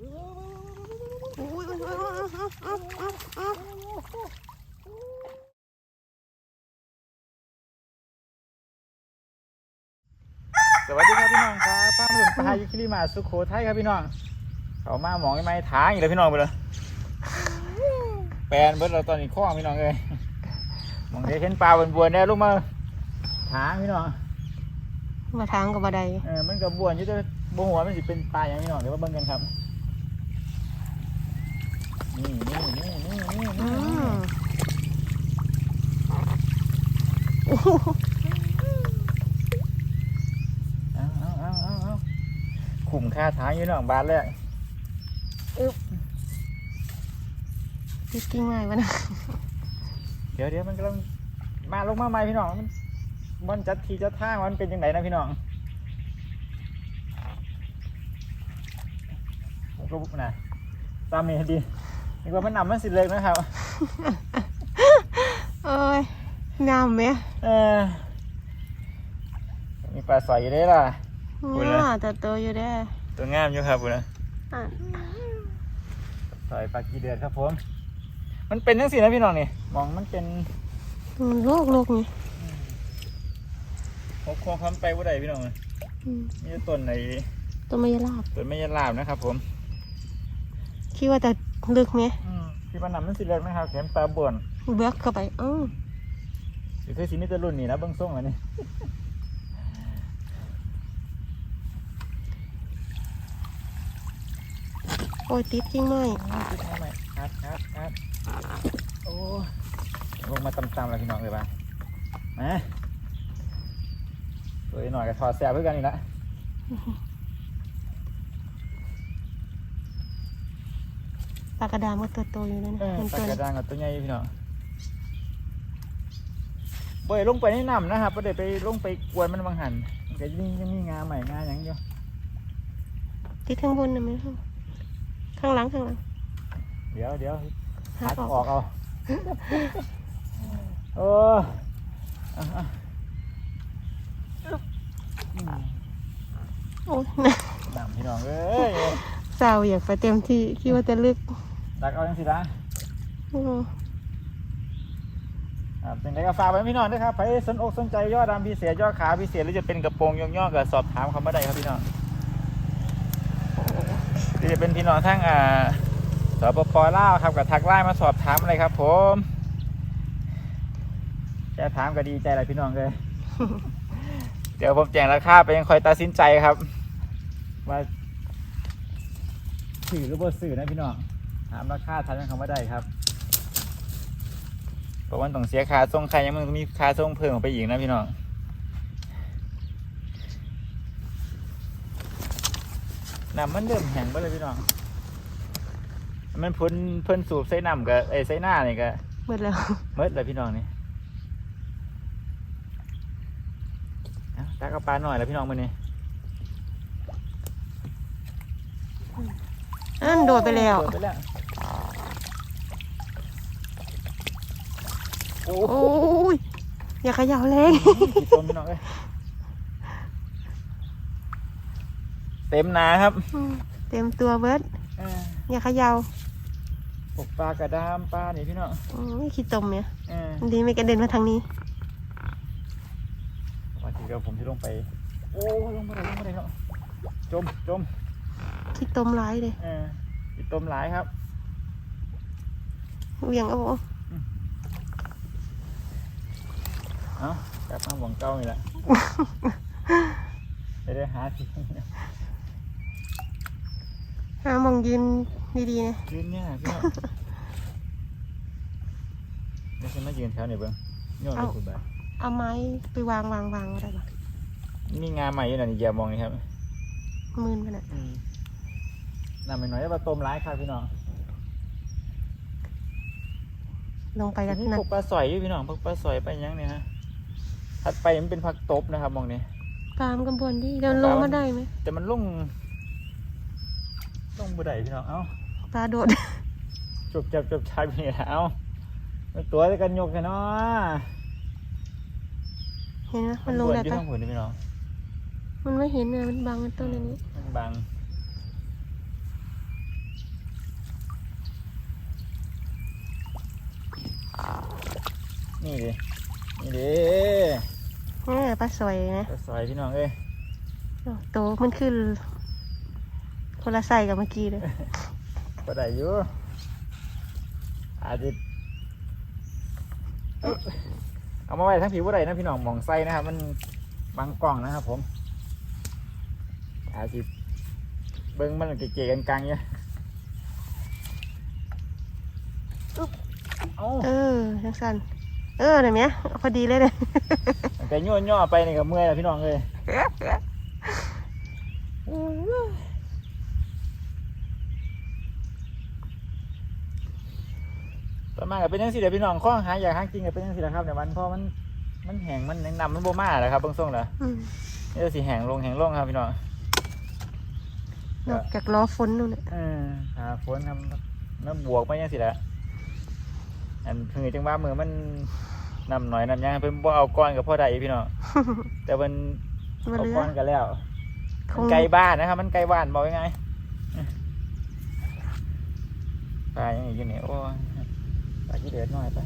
อุ้ยอุ้ยอุ้ยอุ้ยอุ้ยอุ้ยอุ้ยสวัสดีครับพี่น้องครับพามาถึงปลายุคิริมาสุโขทัยครับพี่น้อง เขามาหมองไม้ทางอีกแล้วพี่น้องไปเลยแปลนเบิดเราตอนนี้ข้องพี่น้องเลยหมองได้เห็นปลาบนบวนๆได้ลูกมาทางพี่น้องมาทางกับบัไดเออมันกับบวนอยี่จะบหัวมันสิเป็นปลาอย่างพี่น้องเดี๋ยวมาเบิ่งกันครับ นี่นี่นี่นี่นี่อืนี่มโอ้โหเอาเอาเอาเอาเอาขุมค่าทางอยู่น้องบาทแรกติดกิ่งไม้วะนะเดี๋ยวเดี๋ยวมันกำลังมาลงมาใหม่พี่น้อง มันมันจัดทีจัดทามันเป็นยังไงนะพี่น้องผมก็นะตามนี้ดี นี่ว่ามันนำมันสิเล็กนะครับเอ้ยงามไหมเออมีปลาสอยอยู่ได้ล่ะคุณนะน่าแต่ตัวอยู่ได้ตัวงามอยู่ครับคุณนะอะสอยปลากีเดือนครับผม มันเป็นยังสินะพี่น้องนี่มองมันเป็นอืมโลกโลกนี่หกโค้งคำไปว่าใดพี่น้องอืมมีแต่ต้นในตัวไม่ลาบต้นไม่ยาลาบนะครับผม คิดว่าจะ ลึกไหมอืมที่มันนำมันสิเล็กนะครับเข็มปลาบ่วนเบือกเข้าไปอ้าวหรือคือสิมีแต่รุ่นนี่นะเบิ้งส่งอันนี้โอ้ยติดกิ่งไม้คิดมาใหม่ครับครับครับโอ้ลงมาต่ำๆแล้วพี่น้องเลยบ้างมาตัวหน่อยกับถอดแสบเพื่อกันอีกละ ลากระดามก็ตัวโตอยู่นั่นเออเห็นตัตักวกระด้างกับตัวใหญ่พี่น้องเบยลงไปในน้ำนะครับประเดี๋ยวไปลงไปกวนมันบางหันมันก็ยังยังมีงาใหม่งาหยังอยู่ติดข้างบนนะไหมครับข้างหลังข้างหลังเดี๋ยวเดี๋ยวหัหักกออออกกเอาโอ้อะอะอืมโอ้ยนะน้ำพี่น้องเอ้ยสาวอยากไปเต็มที่คิดว่าจะลึก ดักเอาจังสิละอืมอ่าเป็นไรก็ฝากไว้พี่น้องด้วยครับใครสนอกสนใจยอดดำพิเศษยอดขาพิเศษหรือจะเป็นกระโปรงย่อๆก็สอบถามเขามาได้ครับพี่น้องหรือจะเป็นพี่น้องทั้งอ่าสปปลาวครับกับทักไลน์มาสอบถามอะไรครับ ผมแค่ถามก็ดีใจเลยพี่น้องเลย เดี๋ยวผมแจ้งราคาไปยังคอยตัดสินใจครับว่าสื่อหรือบ่สื่อนะพี่น้อง ถามราคาทันเขามาได้ครับเพราะว่าต้องเสียค่าส่งใครยังมันมีค่าส่งเพิ่มออกไปอีกนะพี่น้องน้ำมันเริ่มแห้งไปเลยพี่น้อง มันพ้นเพิ่นสูบใส่น้ำกับไอ้ใส่หน้านี่ก็หมดแล้วเมดเลยพี่น้องนี่เอาตักเอาปลาหน่อยแล้วพี่น้องมือนี่อันโดดไปแล้วโดดไปแล้ว โอ้โอ้ยอย่าเขย่าแรงกี่ต้นพี่น้องเอ้ยเต็มนาครับอืมเต็มตัวเบิร์ดเอออย่าเขย่าปกปลากระดามปลานี่พี่น้องโอ้ยขี้ตมเนี่ยเออดีไม่กระเด็นมาทางนี้ วันที่เดียวผมจะลงไป โอ้ยลงมาเลยลงมาเลยเนาะจมจมขี้ตมร้ายเลยเออติดต้มหลายครับเหวียงเอาบ่ เอ้ากลับมาหวังเก้านี่แหละจะได้หาทีหามองยืนดีๆนะยืนเนี่ยพี่น้องไม่ใช่มายืนแถวนี่เบิ้งโยนไปคุณบ้าเอาไม้ไปวางวางวางอะไรบ้างนี่งานใหม่อยู่นะนี่อย่ามองนี่ครับมืนมันอะนำไปหน่อยแล้วมาต้มร้ายครับพี่น้องลงไปกันนี่นั่พนวกปลาสอยอยู่พี่น้องพวกปลาสอยไปยังเนี่ยฮะ ถัดไปมันเป็นผักตบนะครับมองนี้ ตามกำบวนที่เดินลงมาได้ไหมแต่มันลงลงบ่ได้พี่น้องเอ้าตาโดดจบจับจบชายพี่แล้วมาตัวด้วยกันยกเนาะเห็นไหมมันลงได้ปะมันไม่เห็นเลยมันบังต้นนี้มันบังนี่ดินี่ดิ นี่ปลาสวยนะก็ซอยพี่น้องเอ้ยโตมันคือคนละไส้กับเมื่อกี้เลยก็ได้อยู่อาจจะเอ้ยเอามาไว้ทั้งผิวว่าไรนะพี่น้องมองไส้นะครับ มันบางกล่องนะครับ ผมอาจจะเบิ้งมันเก๋ๆกลางๆเนี่ยอึ๊บเอ้า เออจังสัน เออเห็นไหมพอดีเลยเลยมันก็ย่อย่อๆไปนี่ก็เมื่อยแล้วพี่น้องเลยประมาณก็เป็นยังสิเดี๋ยวพี่น้องข้องหาอยากหากินก็เป็นยังสิแหละครับเดี๋ยวมันเพราะมันมันแห้งมันยังนำมันโบมาแหละครับเบื้องต้นเหรออืมนี่จะสิแห้งลงแห้งลงครับพี่น้องนอกจากล้อฝนนู่นน่ะเออหาฝนครับน้ำบวกไปยังสิแหละ อันคือจังว่ามือมันนำหน่อยนำยังเป็นบ่เอาก้อนกับพ่อใดพี่น้องแต่มันมาเอาเรือก้อนกันแล้วคมันงไกลบ้านนะครับ มันไกลบ้านบอกยังไงปลาอย่างนี้อยู่นี่โอ้ยปลาที่เดือดน้อยไป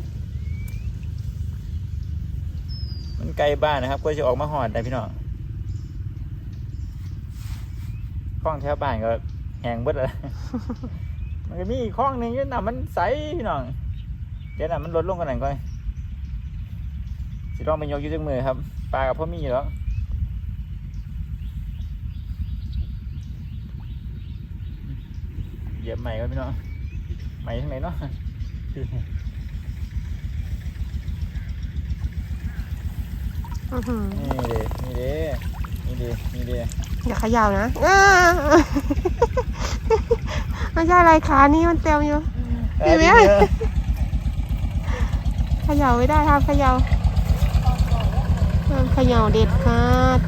มันไกลบ้านนะครับก็จะออกมาหอดแต่พี่น้องคลองแถวบ้านก็แห้งเบิดเลยมันก็มีอีกคลองหนึ่งอยู่น่ะมันใสพี่น้อง เดี๋ยวน่ะมันลดลงกันหน่อยก่อนสิลองไปยกอยืดมือครับ ปลากับพ่อมีอยู่แล้วเหยียบใหม่ก็พี่น้องใหม่ทั้งไหนเนาะอื้อหือนี่เด้นี่เด้นี่เด้นี่เด้อย่าเขย่านะอ้าไม่ใช่อะไรขานี่มันเต็มอยู่เอ้ยเห็นไหมพี่เด้อเขย่าไม่ได้ครับเขย่าห้ามเขย่าเด็ดขาด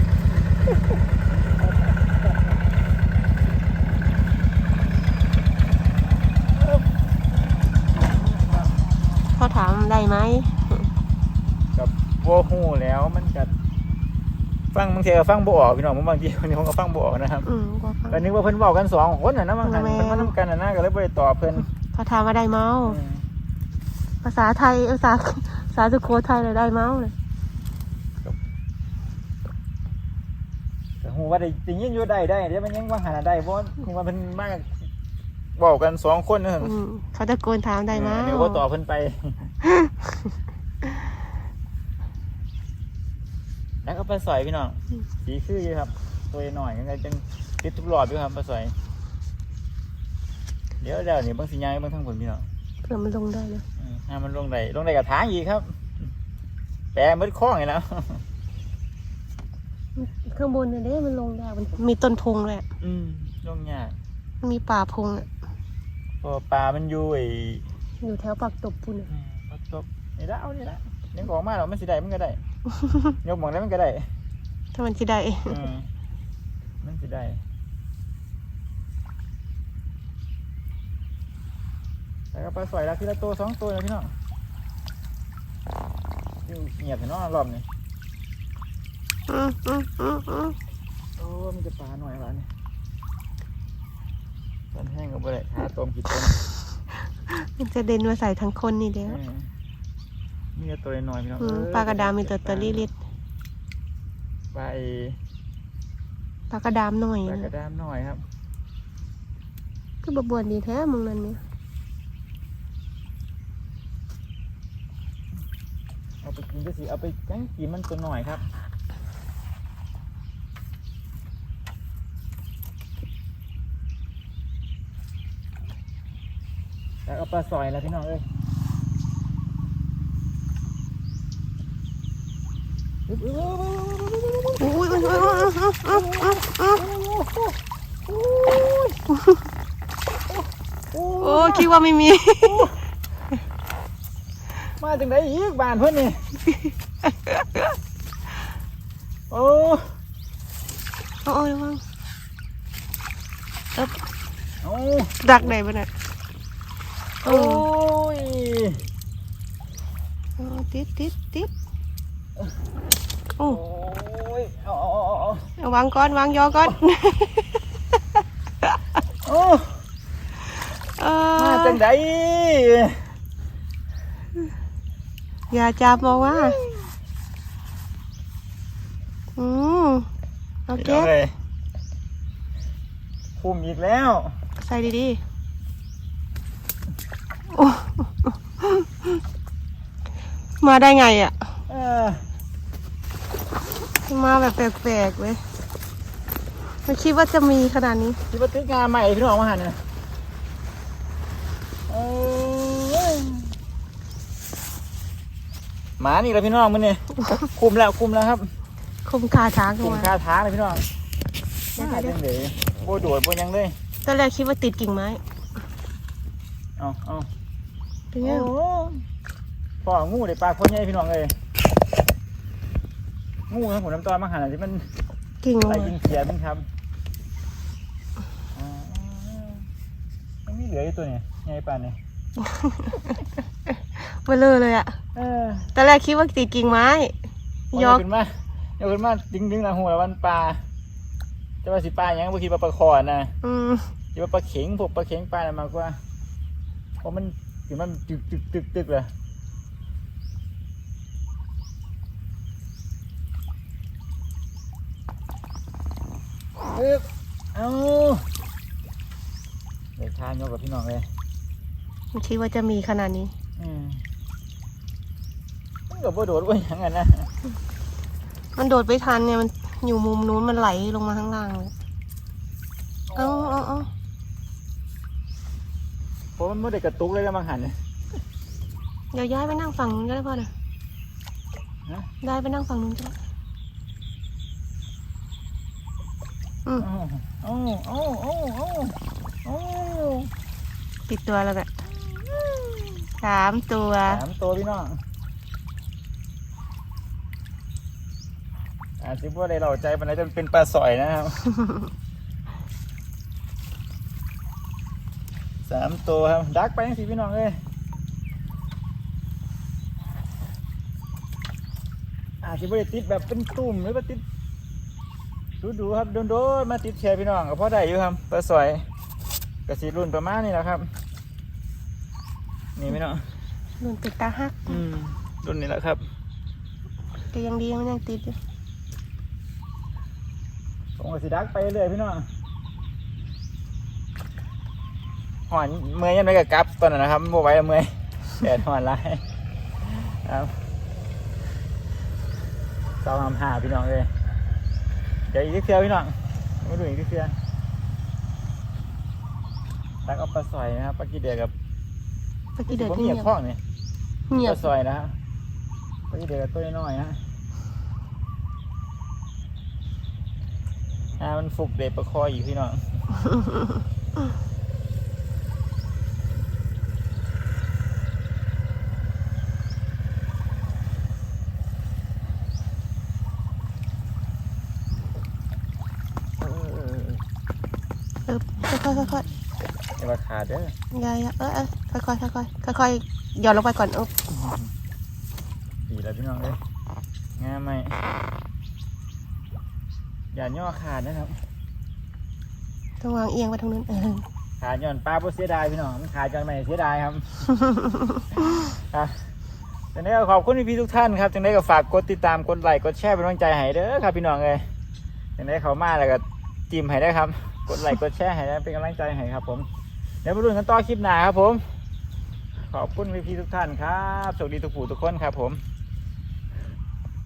พอถามได้ไหมกับโบหูแล้วมันกัฟังบางทีก็ฟังบ่ออกพี่น้องบางทีคนนี้ผมก็ฟังบ่ออกนะครับอืมก็ฟังก็นึกว่าเพิ่นบอกกันสองคนน่ะนะบางครั้งแม่เพิ่นมาทำกันน่ะนะก็เลยบ่ได้ตอบเพิ่นพอถามว่าได้เมาอืม ภาษาไทยภาษาภาษาสุโขทัยเลยได้เมาเลยก็ฮู้ว่าได้จริงยินอยู่ได้ได้เดี๋ยวมันยังว่าหาได้บ่ฮู้ว่าเพิ่นมาบอกกันสองคนเนอะอืมเขาตะโกนถามได้เมาเดี๋ยวว่าตอบเพิ่นไปแล้วก็ปลาสอยพี่น้องสีคืออยู่ครับ ตัวหน่อยยังไงจังติดทุกหลอดด้วยครับปลาสอย เดี๋ยวเดี๋ยวนี่เบางสิยางเบางทั้งผลพี่น้อง เพื่อมันลงได้นะอืมให้มันลงได้ลงได้กับทางอีกครับแปลมืดคล้องอย่างแล้วข้างบนเนี่ยเด้มันลงได้มันมีต้นพงเลยอะอืมลงยากมันมีป่าพงอะเพราะว่าปลามันอยู่ไอ้อยู่แถวปากตบปุ่นอะอืมปักตบนี่ละเอานี่ละยังออกมาหรอกมันสิได้มันก็ได้ยกหมองได้มันก็ได้ ถ้ามันจะได้อืมมันสิได้ แต่ก็ปลาสอยละทีละตัวสองตัวนะพี่น้องอยู่เงียบเห็นเนาะรอบนี้อืมอืมอืมอืมโอ้มันจะปลาหน่อยละนี่ตอนแห้งก็บ่ได้หาต้มกี่ต้นมันจะเด่นมาใส่ทั้งคนนี่เด้อเออมีแต่ตัวน้อยๆพี่น้องอืมเอ้ยปลากระดามมีตัวตัวลิลิตปลาไอ้ปลากระดามหน่อยปลากระนะดามหน่อยครับ คือบบบวนดีแท้มึงนั่นเนี่ย เอาไปกินก็สิเอาไปแกงกินมันตัวหน่อยครับแล้วเอาปลาซอยแล้วพี่น้องเอ้ยอุ้ยอุ้ยอุ้ยอุ้ยอุ้ยอุ้ยอุ้ยโอ้คิดว่าไม่มี มาจากไหนอีกบ้านเพื่อนนี่ โอ้โอ้ยระวังโอ้ดักไหนบ้างน่ะโอ้โอ้ยโอ้ติดติดติดโอ้โอ้ยเอาเอาเอาเอาเอาวางก้อนวางยอก้อนโอ้เออมาจากไหน อย่าจับบอกว่าอืมเอาพี่เก็น้องบเลยคุมอีกแล้ว ใส่ดีๆโอ้มาได้ไงอะเออมาแบบแปลกๆเว้ยไม่คิดว่าจะมีขนาดนี้ที่ว่าตึกงานใหม่พี่น้องมาหันเนี่ยเอ้ย หมานี่แหละพี่น้องมันเนี่ยคุมแล้วคุมแล้วครับ คุมคาช้างคุมมาคาท้างเลยพี่น้องเดี๋ยวมาเดี๋จัยวงเลยโบโดดโบยังเลยตอนแรกคิดว่าติดกิ่งไม้เอาเอาเป็นไงโอ้พ่องูได้ปลากพ่อใหญ่พี่น้องเลยงูทั้งหัวน้ำตอนมาหันที่มันกิ่งลงอะไรมากินเขียมันครับอ่ามันมีเหลืออยู่ตัวเนี่ยใหญ่ปานเนี่ย เบลอเลยอะเออตอนแรกคิดว่าติดกิ่งไม้ยยอกกขึ้นมา ยกขึ้นมาดึงดึงหลังหัวแล้ววันปลาจะว่าสิปลาหยังบางทีปลาปลาคอนะอืมจะว่าปลาเข็งพวกปลาเข็งปลาอะไรมากกว่าเพราะมันถึงมันตึกตึกตึกตึกเลยอึ๊บเอาเดี๋ยวทานยกกับพี่น้องเลยไม่คิดว่าจะมีขนาดนี้ อืมมัน กับโบโดดว่าอย่างนั้นนะมันโดดไปทันเนี่ยมันอยู่มุมนู้นมันไหลลงมาข้างล่างเลยเอาเอาเอาเพราะมันไม่ได้กระตุกเลยแล้วบางหันเนี่ยเดี๋ยวย้ายไปนั่งฝั่งนู้นก็ได้พ่อเนี่ยฮะย้ายไปนั่งฝั่งนู้นก็ได้อืมโอ้โอ้โอ้โอ้โอ้โอ้ติดตัวแล้วแหละสามตัว สามตัวพี่น้อง อาจจะพวกใดเราใจมันจะเป็นปลาสอยนะครับ สามตัวครับ ดักไปยังสิพี่น้องเลยอาจจะไม่ได้ติดแบบเป็นตุ่มหรือว่าติดดูดูๆครับโดนโดนๆมาติดแชร์พี่น้องก็พอได้อยู่ครับปลาสอยกระสีรุ่นประมาณนี้แหละครับ นี่พี่น้องรุ่นติดตาหักอืมรุ่นนี้แหละครับแต่ยังดีมันยังติดอยู่ ผมก็สิดักไปเรื่อยพี่น้องหอนเมื่อยยังไงกับกลับตอนนั้นนะครับโมไหว้แล้วเมื่อยแดดหอนไรครับเจ้าทำหาพี่น้องเลยเดี๋ยวอีกทีเดียวพี่น้องมาดูอีกทีเดียวดักเอาปลาสอยนะครับปลากีเดือกับเมื่อกี้เดือดผมเงีเหยียยบบข้องนี่เงียปบลาซอยนะฮะปลาเดือตัวน้อยๆฮะ อ่ามันฟุกเด็ดประคอยอยู่พี่น้องเออเออค่อยๆค่อยอย่ามาขาดเด้อๆอย่าอย่าเออเออค่อยๆค่อยๆค่อยๆหย่อนลงไปก่อนเออ ดีแล้วพี่น้องเลยงามไหม อย่าย่อขาดนะครับต้องวางเอียงไปทางนู้นเออขาดย้อนปลาบ่เสียดายพี่น้องมันขาดย้อนไม่เสียดายครับ ครับจังได้ก็ขอบคุณพี่ๆทุกท่านครับจังได้ก็ฝากกดติดตามกดไลค์กดแชร์เป็นกำลังใจให้เด้อครับพี่น้องเลยจังได้เขามาแล้วก็จิ้มให้ได้ครับ กดไลค์กดแชร์ให้ได้เป็นกำลังใจให้ครับ ผมเดี๋ยวมาดูกันต่อคลิปหน้าครับผม ขอบคุณพี่ๆทุกท่านครับโชคดีทุกผู้ทุกคนครับผม